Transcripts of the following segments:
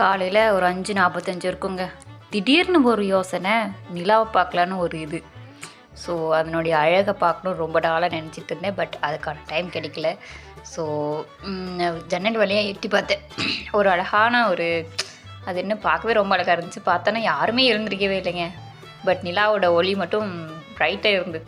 காலையில் ஒரு அஞ்சு நாற்பத்தஞ்சு இருக்குங்க. திடீர்னு ஒரு யோசனை நிலாவை பார்க்கலான்னு ஒரு இது. ஸோ அதனுடைய அழகை பார்க்கணும் ரொம்ப நாளாக நினச்சிட்டு இருந்தேன் பட் அதுக்கான டைம் கிடைக்கல. ஸோ ஜன்னல் வழியாக எட்டி பார்த்தேன். ஒரு அழகான ஒரு அது என்ன பார்க்கவே ரொம்ப அழகாக இருந்துச்சு. பார்த்தோன்னா யாருமே எழுந்திருக்கவே இல்லைங்க. பட் நிலாவோட ஒளி மட்டும் ப்ரைட்டாக இருந்தது.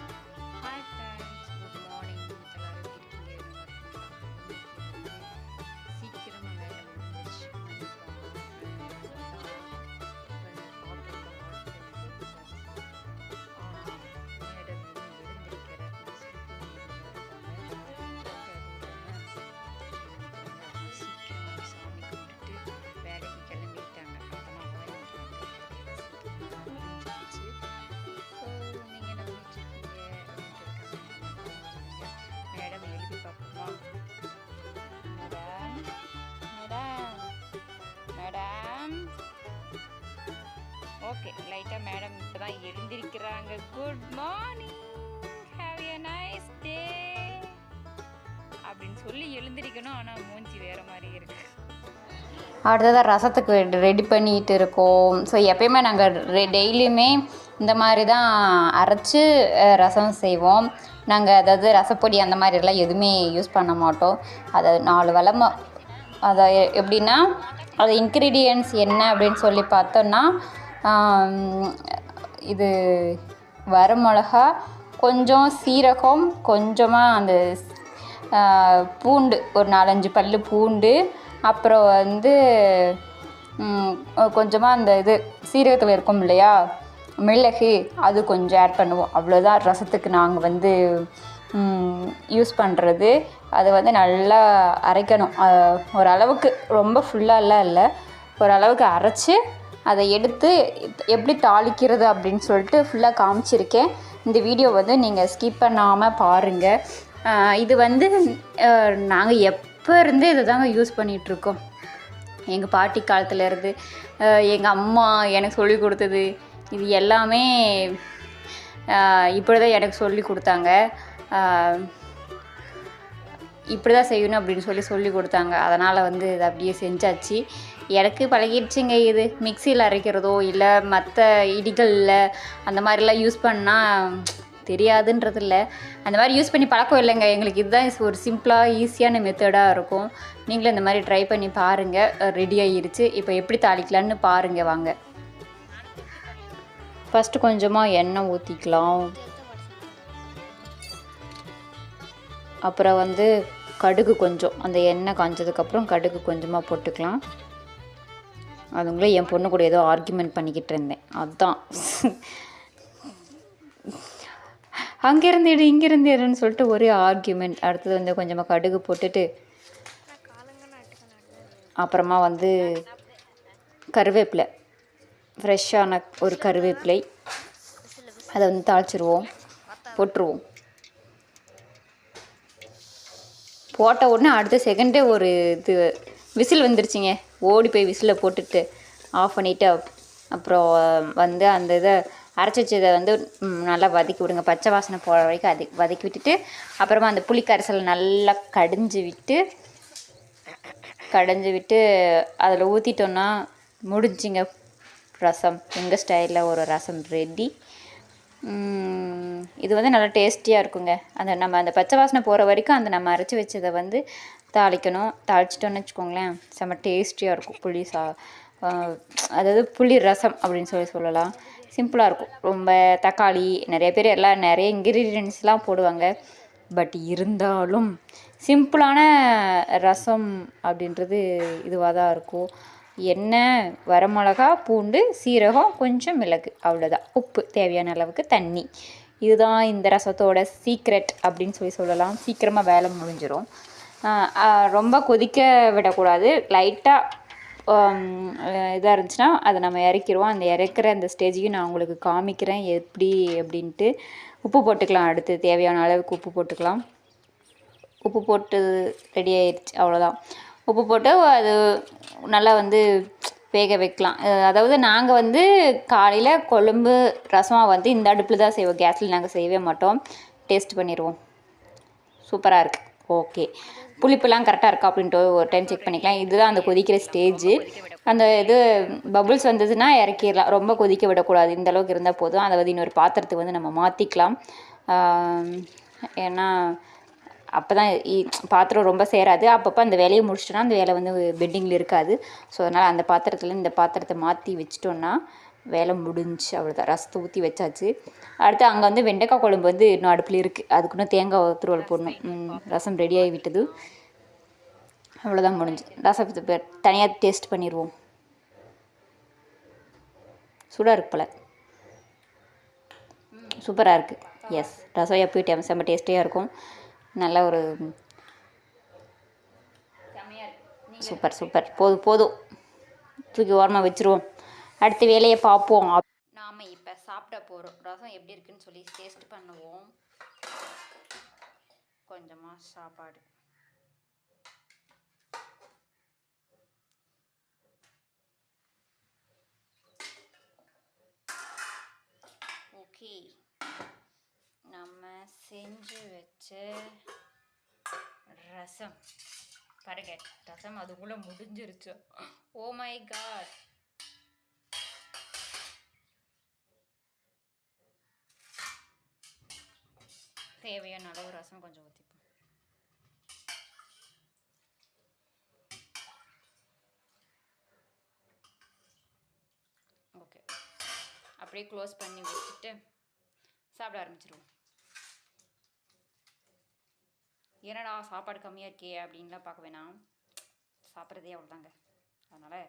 லைட்டாக மேடம் இப்போ தான் எழுந்திருக்கிறாங்க. Good morning have a nice day அப்படின்னு சொல்லி எழுந்திருக்கணும். ஆனால் மூஞ்சி வேறு மாதிரி இருக்குது அடுத்ததாக ரசத்துக்கு ரெடி பண்ணிட்டு இருக்கோம். ஸோ எப்பயுமே நாங்கள் டெய்லியுமே இந்த மாதிரி தான் அரைச்சி ரசம் செய்வோம். நாங்கள் அதாவது ரசப்பொடி அந்த மாதிரிலாம் எதுவுமே யூஸ் பண்ண மாட்டோம். அதை நாலு வளம அதை எப்படின்னா அது இன்க்ரீடியன்ஸ் என்ன அப்படின்னு சொல்லி பார்த்தோன்னா இது வரமிளகா கொஞ்சம் சீரகம் கொஞ்சமாக அந்த பூண்டு ஒரு நாலஞ்சு பல் பூண்டு அப்புறம் வந்து கொஞ்சமாக அந்த இது சீரகத்தில் இருக்கும் இல்லையா மிளகு அது கொஞ்சம் ஆட் பண்ணுவோம். அவ்வளோதான் ரசத்துக்கு நாங்கள் வந்து யூஸ் பண்ணுறது அது வந்து நல்லா அரைக்கணும். ஓரளவுக்கு ரொம்ப ஃபுல்லாலாம் இல்லை. ஓரளவுக்கு அரைச்சி அதை எடுத்து எப்படி தாளிக்கிறது அப்படின்னு சொல்லிட்டு ஃபுல்லாக காமிச்சிருக்கேன். இந்த வீடியோ வந்து நீங்கள் ஸ்கிப் பண்ணாமல் பாருங்கள் இது வந்து நாங்கள் எப்போ இருந்தே இதை தாங்க யூஸ் பண்ணிகிட்ருக்கோம் எங்கள் பாட்டி காலத்துலேருந்து எங்கள் அம்மா எனக்கு சொல்லி கொடுத்தது இது எல்லாமே இப்படி தான் எனக்கு சொல்லி கொடுத்தாங்க. இப்படி தான் செய்யணும் அப்படின்னு சொல்லி சொல்லி கொடுத்தாங்க. அதனால் வந்து இதை அப்படியே செஞ்சாச்சு. எனக்கு பழகிடுச்சுங்க இது. மிக்சியில் அரைக்கிறதோ இல்லை மற்ற இடிகளில் அந்த மாதிரிலாம் யூஸ் பண்ணால் தெரியாதுன்றது இல்லை அந்த மாதிரி யூஸ் பண்ணி பழக்கம் இல்லைங்க. எங்களுக்கு இதுதான் ஒரு சிம்பிளாக ஈஸியான மெத்தடாக இருக்கும். நீங்களும் இந்த மாதிரி ட்ரை பண்ணி பாருங்கள் ரெடி ஆகிருச்சு இப்போ எப்படி தாளிக்கலான்னு பாருங்கள் வாங்க. ஃபஸ்ட்டு கொஞ்சமாக எண்ணெய் ஊற்றிக்கலாம் அப்புறம் வந்து கடுகு கொஞ்சம். அந்த எண்ணெய் காஞ்சதுக்கப்புறம் கடுகு கொஞ்சமாக போட்டுக்கலாம். அதுங்களே என் பொண்ணு கூட ஏதோ ஆர்கியூமெண்ட் பண்ணிக்கிட்டு இருந்தேன். அதுதான் அங்கேருந்து எடு இங்கேருந்து எடுன்னு சொல்லிட்டு ஒரே ஆர்கியூமெண்ட் அடுத்தது வந்து கொஞ்சமாக கடுகு போட்டுட்டு அப்புறமா வந்து கருவேப்பிலை. ஃப்ரெஷ்ஷான ஒரு கருவேப்பிலை. அதை வந்து தாளிச்சிருவோம். போட்டுருவோம். போட்ட உடனே அடுத்த செகண்டே ஒரு இது விசில் வந்துருச்சுங்க. ஓடி போய் விசிலை போட்டுட்டு ஆஃப் பண்ணிவிட்டு அப்புறம் வந்து அந்த இதை அரைச்சி வச்சதை வந்து நல்லா வதக்கி விடுங்க. பச்சை வாசனை போகிற வரைக்கும் அது வதக்கி விட்டுட்டு அப்புறமா அந்த புளி கரைசலை நல்லா கடிஞ்சு விட்டு கடைஞ்சி விட்டு அதில் ஊற்றிட்டோன்னா முடிஞ்சிங்க. ரசம். எங்கள் ஸ்டைலில் ஒரு ரசம் ரெடி இது வந்து நல்லா டேஸ்டியாக இருக்குங்க. அந்த நம்ம அந்த பச்சை வாசனை போகிற வரைக்கும் அந்த நம்ம அரைச்சி வச்சதை வந்து தாளிக்கணும். தாளிச்சிட்டோன்னு வச்சுக்கோங்களேன். செம்ம டேஸ்டியாக இருக்கும் புளி சா அதாவது புளி ரசம் அப்படின்னு சொல்லி சொல்லலாம். சிம்பிளாக இருக்கும். ரொம்ப தக்காளி நிறைய பேர் எல்லாம் நிறைய இன்க்ரீடியன்ஸ்லாம் போடுவாங்க. பட் இருந்தாலும் சிம்பிளான ரசம் அப்படின்றது இதுவாக தான் இருக்கும். எண்ணெய் வரமிளகா பூண்டு சீரகம் கொஞ்சம் மிளகு. அவ்வளோதான் உப்பு தேவையான அளவுக்கு தண்ணி. இதுதான் இந்த ரசத்தோட சீக்ரெட் அப்படின்னு சொல்லி சொல்லலாம். சீக்கிரமாக வேலை முடிஞ்சிடும் ரொம்ப கொதிக்க விடக்கூடாது. லைட்டாக இதாக இருந்துச்சுன்னா அதை நம்ம இறக்கிடுவோம் அந்த இறக்குற அந்த ஸ்டேஜையும் நான் உங்களுக்கு காமிக்கிறேன் எப்படி அப்படின்ட்டு. உப்பு போட்டுக்கலாம். அடுத்து தேவையான அளவுக்கு உப்பு போட்டுக்கலாம். உப்பு போட்டு ரெடி ஆயிடுச்சு அவ்வளோதான் உப்பு போட்டு அது நல்லா வந்து வேக வைக்கலாம். அதாவது நாங்கள் வந்து காலையில் கொழும்பு ரசமாக வந்து இந்த அடுப்பில் தான் செய்வோம். கேஸில் நாங்கள் செய்யவே மாட்டோம். டேஸ்ட் பண்ணிடுவோம் சூப்பராக இருக்குது ஓகே. புளிப்புலாம் கரெக்டாக இருக்கா அப்படின்ட்டு ஒரு டைம் செக் பண்ணிக்கலாம். இதுதான் அந்த கொதிக்கிற ஸ்டேஜு அந்த இது பபுள்ஸ் வந்ததுன்னா இறக்கிடலாம். ரொம்ப கொதிக்க விடக்கூடாது. இந்த அளவுக்கு இருந்தால் போதும். அதை வந்து இன்னொரு பாத்திரத்துக்கு வந்து நம்ம மாற்றிக்கலாம் ஏன்னா அப்போ தான் பாத்திரம் ரொம்ப சேராது. அப்பப்போ அந்த வேலையை முடிச்சிட்டோன்னா அந்த வேலை வந்து பெட்டிங்கில் இருக்காது. ஸோ அதனால் அந்த பாத்திரத்தில் இந்த பாத்திரத்தை மாற்றி வச்சிட்டோன்னா வேலை முடிஞ்சு அவ்வளோதான் ரசத்தை ஊற்றி வச்சாச்சு. அடுத்து அங்கே வந்து வெண்டைக்காய் குழம்பு வந்து இன்னும் அடுப்பில் இருக்குது அதுக்கு இன்னும் தேங்காய் துருவல் போடணும். ரசம் ரெடி ஆகி விட்டது அவ்வளோதான் முடிஞ்சு. ரசத்தை தனியாக டேஸ்ட் பண்ணிடுவோம் சூடாக இருக்கு போல. சூப்பராக இருக்குது எஸ் ரசம் எப்பயும் செம்ம டேஸ்டியாக இருக்கும். நல்ல ஒரு சூப்பர் சூப்பர். போதும் போதும். தூக்கி ஓரமாக வச்சுருவோம். அடுத்து வேலையை பார்ப்போம். நாம் இப்போ சாப்பிட போகிறோம் ரசம் எப்படி இருக்குன்னு சொல்லி டேஸ்ட் பண்ணுவோம். கொஞ்சமாக சாப்பாடு. ஓகே நம்ம செஞ்சு வச்ச ரசம். பாருங்க ரசம் அதுக்குள்ளே முடிஞ்சிருச்சு. ஓ மை காட் தேவையான அளவு ரசம் கொஞ்சம் ஊற்றிப்போம் ஓகே அப்படியே க்ளோஸ் பண்ணி வச்சுட்டு சாப்பிட ஆரம்பிச்சிருவோம். என்னடா சாப்பாடு கம்மியாக இருக்கே அப்படின்லாம் பார்க்க வேணாம். சாப்பிட்றதே அவ்வளோதாங்க அதனால்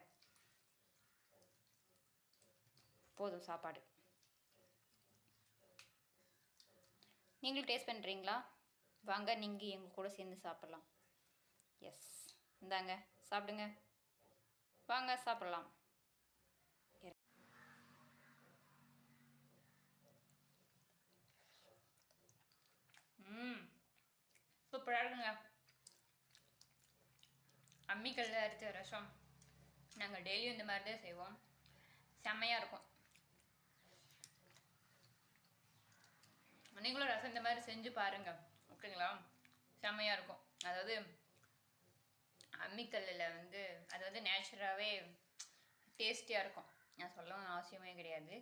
போதும் சாப்பாடு. நீங்களும் டேஸ்ட் பண்ணுறீங்களா வாங்க நீங்கள் எங்கள் கூட சேர்ந்து சாப்பிட்லாம். எஸ் இந்தாங்க சாப்பிடுங்க. வாங்க சாப்பிட்லாம். ம் சூப்பராக இருக்குங்க. அம்மிக்கல்ல அரைச்ச ரசம். நாங்கள் டெய்லியும் இந்த மாதிரி தான் செய்வோம். செம்மையாக இருக்கும். நீங்களும் ரசம் இந்த மாதிரி செஞ்சு பாருங்க. ஓகேங்களா? செம்மையாக இருக்கும். அதாவது அம்மிக்கல்லில் வந்து அது வந்து நேச்சுரலாகவே டேஸ்டியாக இருக்கும். நான் சொல்லவும் அவசியமே கிடையாது.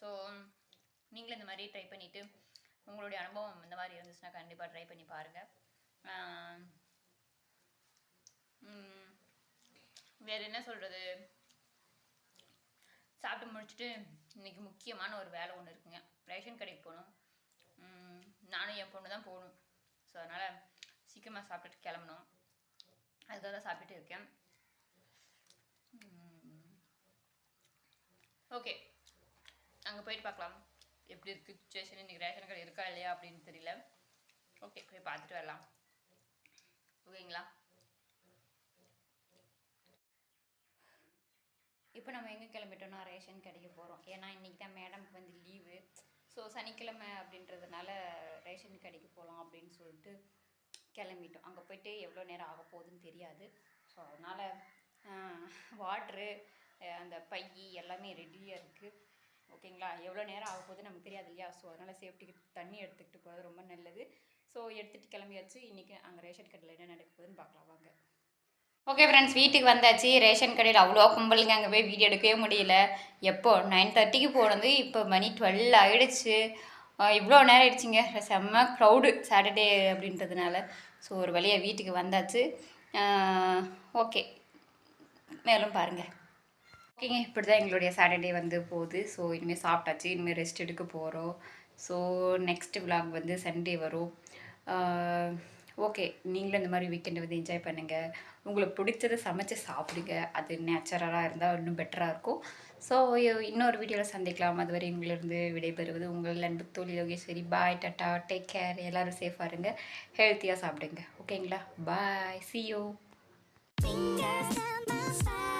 ஸோ நீங்களும் இந்த மாதிரி ட்ரை பண்ணிவிட்டு உங்களுடைய அனுபவம் இந்த மாதிரி இருந்துச்சுன்னா கண்டிப்பாக ட்ரை பண்ணி பாருங்கள் வேறு என்ன சொல்கிறது சாப்பிட்டு முடிச்சுட்டு இன்னைக்கு முக்கியமான ஒரு வேலை ஒன்று இருக்குங்க. ரேஷன் கடைக்கு போகணும். நானும் என் பொண்ணு தான் போகணும். ஸோ அதனால் சீக்கிரமாக சாப்பிட்டுட்டு கிளம்பணும். அதுக்காக தான் சாப்பிட்டுட்டு இருக்கேன். ஓகே அங்கே போயிட்டு பார்க்கலாம். எப்படி இருக்குது சுச்சுவேஷன் இன்றைக்கி ரேஷன் கடை இருக்கா இல்லையா அப்படின்னு தெரியல. ஓகே போய் பார்த்துட்டு வரலாம். ஓகேங்களா இப்போ நம்ம எங்கே கிளம்பிட்டோம்னா ரேஷன் கடைக்கு போகிறோம் ஏன்னா இன்றைக்கி தான் மேடம்க்கு வந்து லீவு ஸோ சனிக்கிழமை அப்படின்றதுனால ரேஷன் கடைக்கு போகலாம் அப்படின்னு சொல்லிட்டு கிளம்பிட்டோம். அங்கே போயிட்டு எவ்வளோ நேரம் ஆக போகுதுன்னு தெரியாது. ஸோ அதனால் வாட்ரு அந்த பை எல்லாமே ரெடியாக இருக்குது ஓகேங்களா எவ்வளோ நேரம் ஆக போகுது நமக்கு தெரியாது இல்லையா? ஸோ அதனால் சேஃப்டிக்கு தண்ணி எடுத்துக்கிட்டு போகிறது ரொம்ப நல்லது. ஸோ எடுத்துகிட்டு கிளம்பியாச்சு. இன்றைக்கி அங்கே ரேஷன் கடையில் என்ன நடக்க போகுதுன்னு பார்க்கலாம். வாங்க. ஓகே ஃப்ரெண்ட்ஸ் வீட்டுக்கு வந்தாச்சு. ரேஷன் கடையில் அவ்வளோ கும்பலுங்க. அங்கே போய் வீடியோ எடுக்கவே முடியல. எப்போ? நைன் தேர்ட்டிக்கு போனது. இப்போ மணி டுவெல் ஆகிடுச்சு இவ்வளோ நேரம் ஆயிடுச்சுங்க. செம்ம க்ரௌடு சாட்டர்டே அப்படின்றதுனால. ஸோ ஒரு வழியாக வீட்டுக்கு வந்தாச்சு. ஓகே மேலும் பாருங்கள் ஓகேங்க இப்படி தான் எங்களுடைய சாட்டர்டே வந்து போகுது. ஸோ இனிமேல் சாப்பிட்டாச்சு. இனிமேல் ரெஸ்ட் எடுக்க போகிறோம் ஸோ நெக்ஸ்ட் vlog வந்து சண்டே வரும். ஓகே நீங்களும் இந்த மாதிரி வீக்கெண்டை வந்து என்ஜாய் பண்ணுங்கள் உங்களுக்கு பிடிச்சதை சமைச்சு சாப்பிடுங்க. அது நேச்சுரலாக இருந்தால் இன்னும் பெட்டராக இருக்கும். ஸோ இன்னொரு வீடியோவில் சந்திக்கலாம். அதுவரை உங்களிருந்து விடைபெறுவது உங்கள் அன்பு தோழி Yogeshwari. Bye tata take care எல்லோரும் சேஃபாக இருங்க. ஹெல்த்தியாக சாப்பிடுங்க. ஓகேங்களா பாய் சியோ you.